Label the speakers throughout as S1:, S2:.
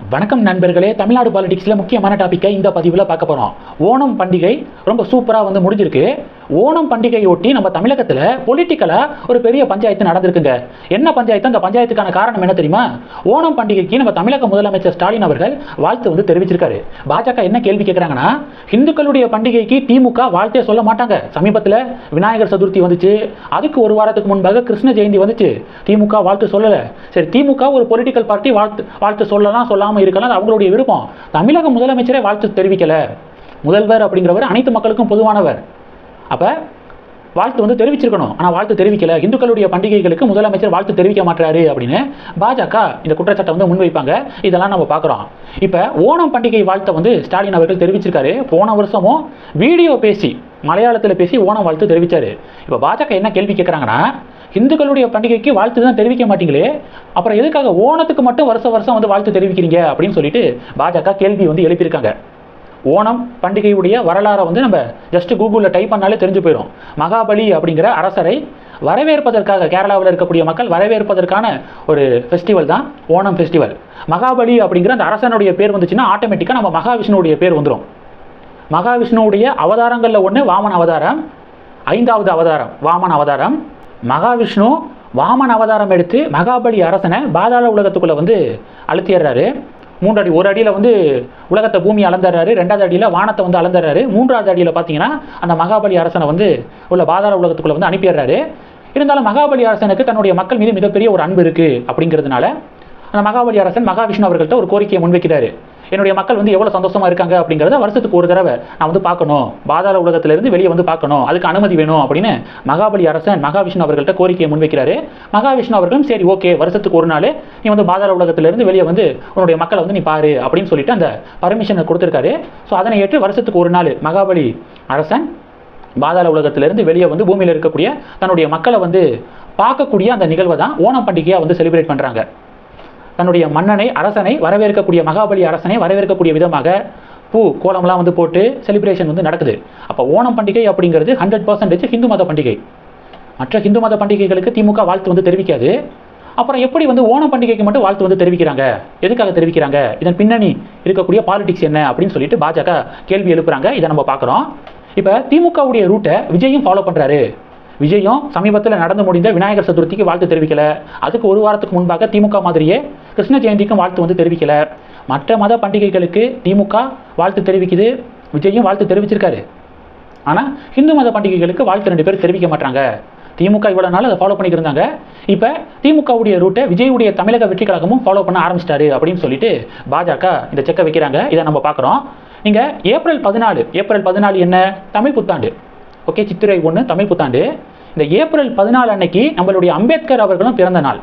S1: வணக்கம் நண்பர்களே தமிழ்நாடு பாலிடிக்ஸில் முக்கியமான டாப்பிக்கை இந்த பதிவில் பார்க்க போகிறோம் ஓணம் பண்டிகை ரொம்ப சூப்பராக வந்து முடிஞ்சிருக்கு. ஓணம் பண்டிகையொட்டி நம்ம தமிழகத்தில் பொலிட்டிக்கலாக ஒரு பெரிய பஞ்சாயத்து நடந்திருக்குங்க. என்ன பஞ்சாயத்து? அந்த பஞ்சாயத்துக்கான காரணம் என்ன தெரியுமா? ஓணம் பண்டிகைக்கு நம்ம தமிழக முதலமைச்சர் ஸ்டாலின் அவர்கள் வாழ்த்து வந்து தெரிவிச்சிருக்காரு. பாஜக என்ன கேள்வி கேட்குறாங்கன்னா இந்துக்களுடைய பண்டிகைக்கு திமுக வாழ்த்தே சொல்ல மாட்டாங்க. சமீபத்தில் விநாயகர் சதுர்த்தி வந்துச்சு. அதுக்கு ஒரு வாரத்துக்கு முன்பாக கிருஷ்ண ஜெயந்தி வந்துச்சு. திமுக வாழ்த்து சொல்லலை. சரி திமுக ஒரு பொலிட்டிக்கல் பார்ட்டி வாழ்த்து வாழ்த்து சொல்லலாம் சொல்லாமல் இருக்கலாம். அது அவங்களுடைய விருப்பம். தமிழக முதலமைச்சரே வாழ்த்து தெரிவிக்கலை. முதல்வர் அப்படிங்கிறவர் அனைத்து மக்களுக்கும் பொதுவானவர். அப்போ வாழ்த்து வந்து தெரிவிச்சிருக்கணும். ஆனால் வாழ்த்து தெரிவிக்கல. இந்துக்களுடைய பண்டிகைகளுக்கு முதலமைச்சர் வாழ்த்து தெரிவிக்க மாட்டாரு அப்படின்னு பாஜக இந்த குற்றச்சாட்டை வந்து முன்வைப்பாங்க. இதெல்லாம் நம்ம பார்க்குறோம் இப்போ ஓணம் பண்டிகை வாழ்த்தை வந்து ஸ்டாலின் அவர்கள் தெரிவிச்சிருக்காரு. போன வருஷமும் வீடியோ பேசி மலையாளத்தில் பேசி ஓணம் வாழ்த்து தெரிவித்தார் இப்போ பாஜக என்ன கேள்வி கேட்குறாங்கன்னா இந்துக்களுடைய பண்டிகைக்கு வாழ்த்து தான் தெரிவிக்க மாட்டீங்களே அப்புறம் எதுக்காக ஓணத்துக்கு மட்டும் வருஷம் வருஷம் வந்து வாழ்த்து தெரிவிக்கிறீங்க அப்படின்னு சொல்லிட்டு பாஜக கேள்வி வந்து எழுப்பியிருக்காங்க. ஓணம் பண்டிகையுடைய வரலாறை வந்து நம்ம ஜஸ்ட் கூகுளில் டைப் பண்ணாலே தெரிஞ்சு போயிடும் மகாபலி அப்படிங்கிற அரசரை வரவேற்பதற்காக கேரளாவில் இருக்கக்கூடிய மக்கள் வரவேற்பதற்கான ஒரு ஃபெஸ்டிவல் தான் ஓணம் ஃபெஸ்டிவல் மகாபலி அப்படிங்கிற அந்த அரசனுடைய பேர் வந்துச்சுன்னா ஆட்டோமேட்டிக்காக நம்ம மகாவிஷ்ணுவுடைய பேர் வந்துடும் மகாவிஷ்ணுவுடைய அவதாரங்களில் ஒன்று வாமன அவதாரம். ஐந்தாவது அவதாரம் வாமன் அவதாரம். மகாவிஷ்ணு வாமன் அவதாரம் எடுத்து மகாபலி அரசனை பாதாள உலகத்துக்குள்ளே வந்து அழுத்திடுறாரு மூன்று அடி ஒரு அடியில் வந்து உலகத்தை பூமி அளந்துறாரு ரெண்டாவது அடியில் வானத்தை வந்து அளந்துறாரு மூன்றாவது அடியில் பார்த்தீங்கன்னா அந்த மகாபலி அரசனை வந்து உள்ள பாதாள உலகத்துக்குள்ளே வந்து அனுப்பிடுறாரு. இருந்தாலும் மகாபலி அரசனுக்கு தன்னுடைய மக்கள் மீது மிகப்பெரிய ஒரு அன்பு இருக்குது அப்படிங்கிறதுனால மகாபலி அரசன் மகாவிஷ்ணு அவர்கள்ட்ட ஒரு கோரிக்கையை முன்வைக்கிறாரு. என்னுடைய மக்கள் வந்து எவ்வளோ சந்தோஷமா இருக்காங்க அப்படிங்கிறத வருஷத்துக்கு ஒரு தடவை நான் வந்து பார்க்கணும். பாதாள உலகத்திலிருந்து வெளியே வந்து பார்க்கணும். அதுக்கு அனுமதி வேணும் அப்படின்னு மகாபலி அரசன் மகாவிஷ்ணு அவர்கள்ட்ட கோரிக்கையை முன்வைக்கிறாரு. மகாவிஷ்ணு அவர்களும் சரி ஓகே வருஷத்துக்கு ஒரு நாள் நீ வந்து பாதாள உலகத்திலிருந்து வெளியே வந்து உன்னுடைய மக்களை வந்து நீ பாரு அப்படின்னு சொல்லிட்டு அந்த பர்மிஷனை கொடுத்துருக்காரு. ஸோ அதனை ஏற்று வருஷத்துக்கு ஒரு நாள் மகாபலி அரசன் பாதாள உலகத்திலிருந்து வெளியே வந்து பூமியில் இருக்கக்கூடிய தன்னுடைய மக்களை வந்து பார்க்கக்கூடிய அந்த நிகழ்வை தான் ஓணம் பண்டிகையாக வந்து செலிப்ரேட் பண்ணுறாங்க தன்னுடைய மன்னனை அரசனை வரவேற்கக்கூடிய மகாபலி அரசனை வரவேற்கக்கூடிய விதமாக பூ கோலம்லாம் வந்து போட்டு செலிப்ரேஷன் வந்து நடக்குது. அப்போ ஓணம் பண்டிகை அப்படிங்கிறது ஹண்ட்ரட் பர்சன்டேஜ் ஹிந்து மத பண்டிகை. மற்ற ஹிந்து மத பண்டிகைகளுக்கு திமுக வாழ்த்து வந்து தெரிவிக்காது. அப்புறம் எப்படி வந்து ஓணம் பண்டிகைக்கு மட்டும் வாழ்த்து வந்து தெரிவிக்கிறாங்க? எதுக்காக தெரிவிக்கிறாங்க? இதன் பின்னணி இருக்கக்கூடிய பாலிடிக்ஸ் என்ன அப்படின்னு சொல்லிட்டு பாஜக கேள்வி எழுப்புறாங்க. இதை நம்ம பார்க்குறோம். இப்போ திமுகவுடைய ரூட்டை விஜயும் ஃபாலோ பண்ணுறாரு விஜயும் சமீபத்தில் நடந்து முடிந்த விநாயகர் சதுர்த்திக்கு வாழ்த்து தெரிவிக்கல. அதுக்கு ஒரு வாரத்துக்கு முன்பாக திமுக மாதிரியே கிருஷ்ண ஜெயந்திக்கும் வாழ்த்து வந்து தெரிவிக்கல. மற்ற மத பண்டிகைகளுக்கு திமுக வாழ்த்து தெரிவிக்குது. விஜயும் வாழ்த்து தெரிவிச்சிருக்காரு. ஆனால் ஹிந்து மத பண்டிகைகளுக்கு வாழ்த்து ரெண்டு பேரும் தெரிவிக்க மாட்டாங்க. திமுக இவ்வளோ நாள் அதை ஃபாலோ பண்ணிக்கிருந்தாங்க இப்போ திமுகவுடைய ரூட்டை விஜயுடைய தமிழக வெற்றி கழகமும் ஃபாலோ பண்ண ஆரம்பிச்சிட்டாரு அப்படின்னு சொல்லிட்டு பாஜக இந்த செக்கை வைக்கிறாங்க. இதை நம்ம பார்க்குறோம். நீங்கள் ஏப்ரல் பதினாலு ஏப்ரல் பதினாலு என்ன? தமிழ் புத்தாண்டு. ஓகே சித்திரை ஒன்று தமிழ் புத்தாண்டு. இந்த ஏப்ரல் பதினாலு அன்னைக்கு நம்மளுடைய அம்பேத்கர் அவர்களும் பிறந்த நாள்.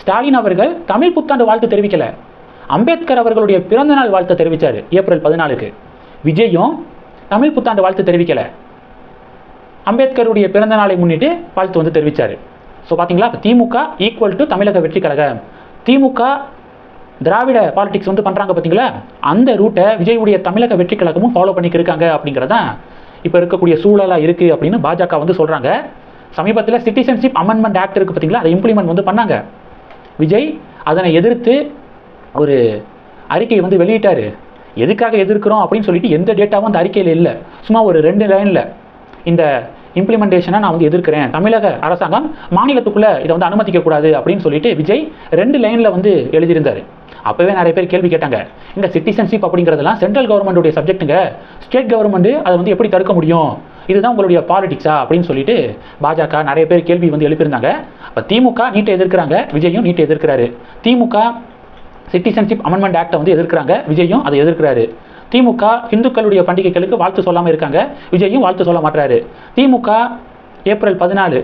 S1: ஸ்டாலின் அவர்கள் தமிழ் புத்தாண்டு வாழ்த்து தெரிவிக்கல. அம்பேத்கர் அவர்களுடைய பிறந்த நாள் வாழ்த்தை தெரிவித்தார் ஏப்ரல் பதினாலுக்கு. விஜயும் தமிழ் புத்தாண்டு வாழ்த்து தெரிவிக்கல. அம்பேத்கருடைய பிறந்த நாளை முன்னிட்டு வாழ்த்து வந்து தெரிவித்தார் ஸோ பார்த்தீங்களா திமுக ஈக்குவல் டு தமிழக வெற்றி கழகம். திமுக திராவிட பாலிடிக்ஸ் வந்து பண்ணுறாங்க பார்த்தீங்களா அந்த ரூட்டை விஜயுடைய தமிழக வெற்றி கழகமும் ஃபாலோ பண்ணிக்கிருக்காங்க அப்படிங்கிறதான் இப்போ இருக்கக்கூடிய சூழலாக இருக்குது அப்படின்னு பாஜக வந்து சொல்கிறாங்க சமீபத்தில் சிட்டிசன்ஷிப் அமெண்ட்மெண்ட் ஆக்ட் இருக்குது பார்த்தீங்களா அதை இம்ப்ளிமெண்ட் வந்து பண்ணாங்க. விஜய் அதனை எதிர்த்து ஒரு அறிக்கையை வந்து வெளியிட்டார். எதுக்காக எதிர்க்கிறோம் அப்படின்னு சொல்லிட்டு எந்த டேட்டாவும் அந்த அறிக்கையில் இல்லை. சும்மா ஒரு ரெண்டு லைனில் இந்த இம்ப்ளிமெண்டேஷனை நான் வந்து எதிர்க்கிறேன். தமிழக அரசாங்கம் மாநிலத்துக்குள்ளே இதை வந்து அனுமதிக்கக்கூடாது அப்படின்னு சொல்லிட்டு விஜய் ரெண்டு லைனில் வந்து எழுதியிருந்தார். அப்போவே நிறைய பேர் கேள்வி கேட்டாங்க. இந்த சிட்டிசன்ஷிப் அப்படிங்கிறதெல்லாம் சென்ட்ரல் கவர்மெண்ட்டுடைய சப்ஜெக்ட்டுங்க ஸ்டேட் கவர்மெண்ட் அதை வந்து எப்படி தடுக்க முடியும்? இதுதான் உங்களுடைய பாலிடிக்ஸா அப்படின்னு சொல்லிட்டு பாஜக நிறைய பேர் கேள்வி வந்து எழுப்பியிருந்தாங்க. அப்போ திமுக நீட்டை எதிர்க்கிறாங்க விஜயும் நீட்டை எதிர்க்கிறாரு. திமுக சிட்டிசன்ஷிப் அமெண்ட்மெண்ட் ஆக்டை வந்து எதிர்க்கிறாங்க விஜயும் அதை எதிர்க்கிறாரு. திமுக இந்துக்களுடைய பண்டிகைகளுக்கு வாழ்த்து சொல்லாமல் இருக்காங்க விஜயும் வாழ்த்து சொல்ல மாட்டாரு திமுக ஏப்ரல் பதினாலு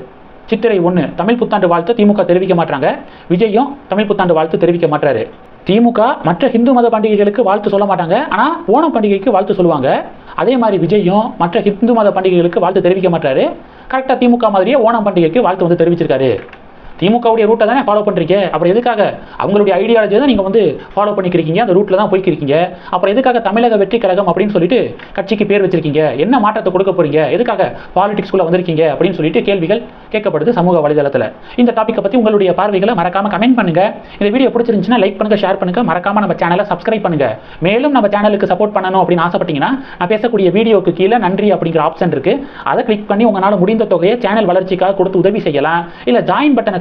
S1: சித்திரை ஒன்று தமிழ் புத்தாண்டு வாழ்த்து திமுக தெரிவிக்க மாட்டாங்க விஜயும் தமிழ் புத்தாண்டு வாழ்த்து தெரிவிக்க மாட்டாரு திமுக மற்ற ஹிந்து மத பண்டிகைகளுக்கு வாழ்த்து சொல்ல மாட்டாங்க. ஆனால் ஓணம் பண்டிகைக்கு வாழ்த்து சொல்லுவாங்க. அதே மாதிரி விஜயும் மற்ற ஹிந்து மத பண்டிகைகளுக்கு வாழ்த்து தெரிவிக்க மாட்டாரு. கரெக்டாக திமுக மாதிரியே ஓணம் பண்டிகைக்கு வாழ்த்து வந்து தெரிவிச்சிருக்காரு. திமுகவுடைய ரூட்டை தானே ஃபாலோ பண்ணுறீங்க அப்புறம் எதுக்காக? அவங்களுடைய ஐடியாலஜி தான் நீங்கள் வந்து ஃபாலோ பண்ணிக்கிறீங்க அந்த ரூட்டில் தான் போய்க்கிருக்கீங்க. அப்புறம் எதுக்காக தமிழக வெற்றி கழகம் அப்படின்னு சொல்லிட்டு கட்சிக்கு பேர் வச்சிருக்கீங்க? என்ன மாற்றத்தை கொடுக்க போறீங்க? எதுக்காக பாலிடிக்ஸ்குள்ளே வந்திருக்கீங்க? அப்படின்னு சொல்லிட்டு கேள்விகள் கேட்கப்படுது சமூக வலைதளத்தில். இந்த டாப்பிக்கை பற்றி உங்களுடைய பார்வைகளை மறக்காம கமெண்ட் பண்ணுங்க. இந்த வீடியோ பிடிச்சிருந்துச்சுன்னா லைக் பண்ணுங்க ஷேர் பண்ணுங்கள் மறக்காமல் நம்ம சேனலை சப்ஸ்கிரைப் பண்ணுங்கள் மேலும் நம்ம சேனலுக்கு சப்போர்ட் பண்ணணும் அப்படின்னு ஆசைப்பட்டீங்கன்னா நான் பேசக்கூடிய வீடியோக்கு கீழே நன்றி அப்படிங்கிற ஆப்ஷன் இருக்கு. அதை கிளிக் பண்ணி உங்களால் முடிந்த தொகையை சேனல் வளர்ச்சிக்காக கொடுத்து உதவி செய்யலாம். இல்லை ஜாயின் பட்டனை